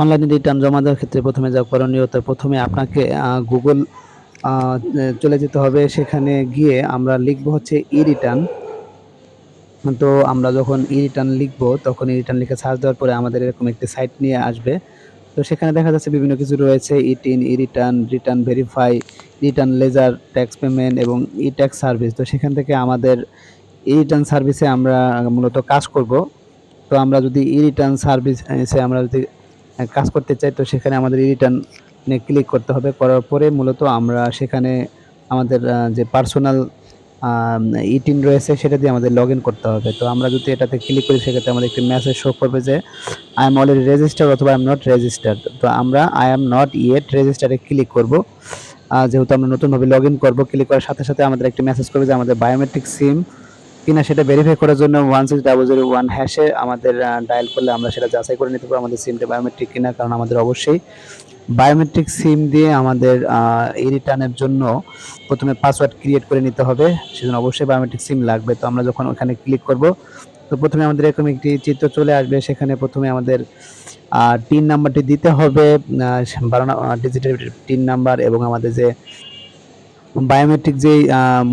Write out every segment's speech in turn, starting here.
অনলাইনে রিটার্ন জমা দেওয়ার ক্ষেত্রে প্রথমে যা করণীয়, তো প্রথমে আপনাকে গুগল চলে যেতে হবে। সেখানে গিয়ে আমরা লিখব হচ্ছে ই রিটার্ন তো আমরা যখন ই রিটার্ন লিখব, তখন ই রিটার্ন লিখে সার্চ দেওয়ার পরে আমাদের এরকম একটি সাইট নিয়ে আসবে। তো সেখানে দেখা যাচ্ছে বিভিন্ন কিছু রয়েছে e TIN e return return verify return ledger tax payment এবং ই ট্যাক্স সার্ভিস তো সেখান থেকে আমাদের ই রিটার্ন সার্ভিসে আমরা মূলত কাজ করব। তো আমরা যদি ই রিটার্ন সার্ভিসে আমরা যদি কাজ করতে চাই, তো সেখানে আমাদের রিটার্নে ক্লিক করতে হবে। করার পরে মূলত আমরা সেখানে আমাদের যে পার্সোনাল ইটিন রয়েছে সেটা দিয়ে আমাদের লগ করতে হবে। তো আমরা যদি এটাতে ক্লিক করি, সেক্ষেত্রে আমাদের একটি মেসেজ শো করবে যে আই এম অলরেডি রেজিস্টার্ড অথবা আই এম নট রেজিস্টার্ড তো আমরা আই এম নট ইয়েট রেজিস্টারে ক্লিক করব। যেহেতু আমরা নতুনভাবে লগ ইন করব ক্লিক করার সাথে সাথে আমাদের একটি মেসেজ করবে যে, আমাদের বায়োমেট্রিক সিম কিনা সেটা ভেরিফাই করার জন্য one six double zero one হ্যাশে আমাদের ডায়াল করলে আমরা সেটা যাচাই করে নিতে পারব আমাদের সিমটা বায়োমেট্রিক কিনা, কারণ আমাদের অবশ্যই বায়োমেট্রিক সিম দিয়ে আমাদের এই রিটার্নের জন্য প্রথমে পাসওয়ার্ড ক্রিয়েট করে নিতে হবে। সেজন্য অবশ্যই বায়োমেট্রিক সিম লাগবে। তো আমরা যখন ওখানে ক্লিক করব, তো প্রথমে আমাদের এরকম একটি চিত্র চলে আসবে। সেখানে প্রথমে আমাদের টিন নাম্বারটি দিতে হবে বারো ডিজিটের টিন নাম্বার এবং আমাদের যে বায়োমেট্রিক যে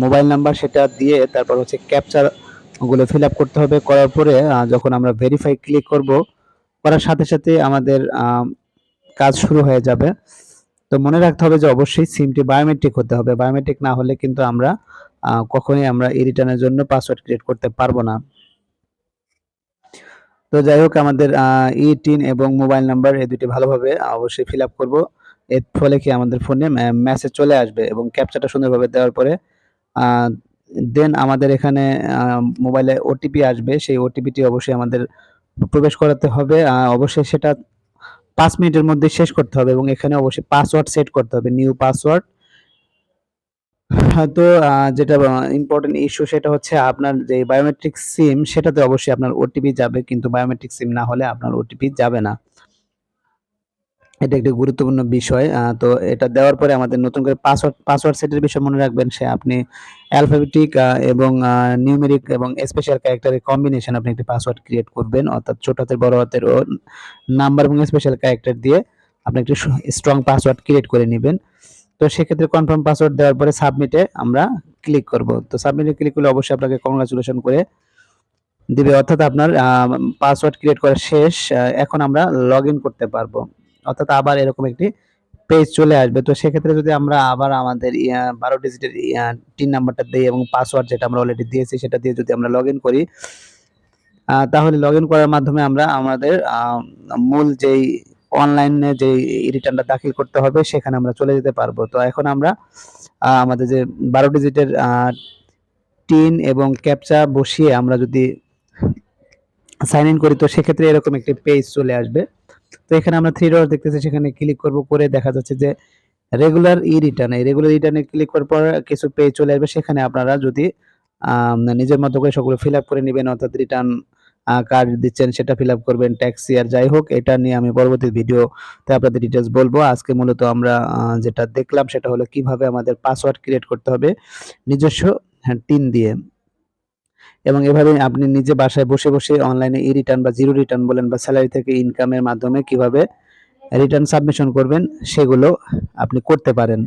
মোবাইল নাম্বার সেটা দিয়ে তারপর হচ্ছে ক্যাপচার ওগুলো ফিল আপ করতে হবে। করার পরে যখন আমরা ভেরিফাই ক্লিক করব, করার সাথে সাথে আমাদের কাজ শুরু হয়ে যাবে। তো মনে রাখতে হবে যে অবশ্যই সিমটি বায়োমেট্রিক হতে হবে। বায়োমেট্রিক না হলে কিন্তু আমরা কখনোই আমরা এই রিটার্নের জন্য পাসওয়ার্ড ক্রিয়েট করতে পারব না। তো যাই হোক, আমাদের ই টিন এবং মোবাইল নাম্বার এই দুটি ভালোভাবে অবশ্যই ফিল আপ করব। এর ফলে কি আমাদের ফোনে মেসেজ চলে আসবে এবং ক্যাপচারটা সুন্দরভাবে দেওয়ার পরে দেন আমাদের এখানে মোবাইলে ওটিপি আসবে। সেই ওটিপিটি অবশ্যই আমাদের প্রবেশ করাতে হবে। অবশ্যই সেটা পাঁচ মিনিটের মধ্যে শেষ করতে হবে এবং এখানে অবশ্যই পাসওয়ার্ড সেট করতে হবে নিউ পাসওয়ার্ড তো যেটা ইম্পর্টেন্ট ইস্যু সেটা হচ্ছে আপনার যে বায়োমেট্রিক সিম সেটাতে অবশ্যই আপনার ওটিপি যাবে, কিন্তু বায়োমেট্রিক সিম না হলে আপনার ওটিপি যাবে না। এটা একটি গুরুত্বপূর্ণ বিষয় তো এটা দেওয়ার পরে আমাদের নতুন করে পাসওয়ার্ড পাসওয়ার্ড সেটের বিষয় মনে রাখবেন সে আপনি অ্যালফাবেটিক এবং নিউমেরিক এবং স্পেশাল ক্যারেক্টারের কম্বিনেশন আপনি একটি পাসওয়ার্ড ক্রিয়েট করবেন, অর্থাৎ ছোট হাতের, বড় হাতের ও নাম্বার এবং স্পেশাল ক্যারেক্টার দিয়ে আপনি একটি স্ট্রং পাসওয়ার্ড ক্রিয়েট করে নেবেন। তো সেক্ষেত্রে কনফার্ম পাসওয়ার্ড দেওয়ার পরে সাবমিটে আমরা ক্লিক করব। তো সাবমিটে ক্লিক করলে অবশ্যই আপনাকে কংগ্রাচুলেশন করে দিবে, অর্থাৎ আপনার পাসওয়ার্ড ক্রিয়েট করা শেষ এখন আমরা লগ করতে পারব। অর্থাৎ আবার এরকম একটি পেজ চলে আসবে। তো সেক্ষেত্রে যদি আমরা আবার আমাদের বারো ডিজিটের টিন নাম্বারটা দিই এবং পাসওয়ার্ড যেটা আমরা অলরেডি দিয়েছি সেটা দিয়ে যদি আমরা লগ করি তাহলে লগ করার মাধ্যমে আমরা আমাদের মূল যেই অনলাইনে যে রিটার্নটা দাখিল করতে হবে সেখানে আমরা চলে যেতে পারব। তো এখন আমরা আমাদের যে বারো ডিজিটের টিন এবং ক্যাপচা বসিয়ে আমরা যদি সাইন ইন করি, তো সেক্ষেত্রে এরকম একটি পেজ চলে আসবে। তো এখানে আমরা থ্রি ডট দেখতেছি, সেখানে ক্লিক করব করে দেখা যাচ্ছে যে রেগুলার ই রিটার্ন রেগুলার রিটার্নে ক্লিক করার পর কিছু পেজ চলে আসবে। সেখানে আপনারা যদি নিজের মতো করে সবগুলো ফিল আপ করে নেবেন, অর্থাৎ রিটার্ন কার্ড দিচ্ছেন, সেটা ফিল আপ করবেন ট্যাক্সি আর যাই হোক, এটা নিয়ে আমি পরবর্তী ভিডিওতে আপনাদের ডিটেলস বলব। আজকে মূলত আমরা যেটা দেখলাম সেটা হলো কীভাবে আমাদের পাসওয়ার্ড ক্রিয়েট করতে হবে। নিজস্ব টিন দিয়ে। এবং এভাবে আপনি নিজে বাসায় বসে বসে অনলাইনে ই রিটার্ন বা জিরো রিটার্ন বলেন বা স্যালারি থেকে ইনকামের মাধ্যমে কীভাবে রিটার্ন সাবমিশন করবেন, সেগুলো আপনি করতে পারেন।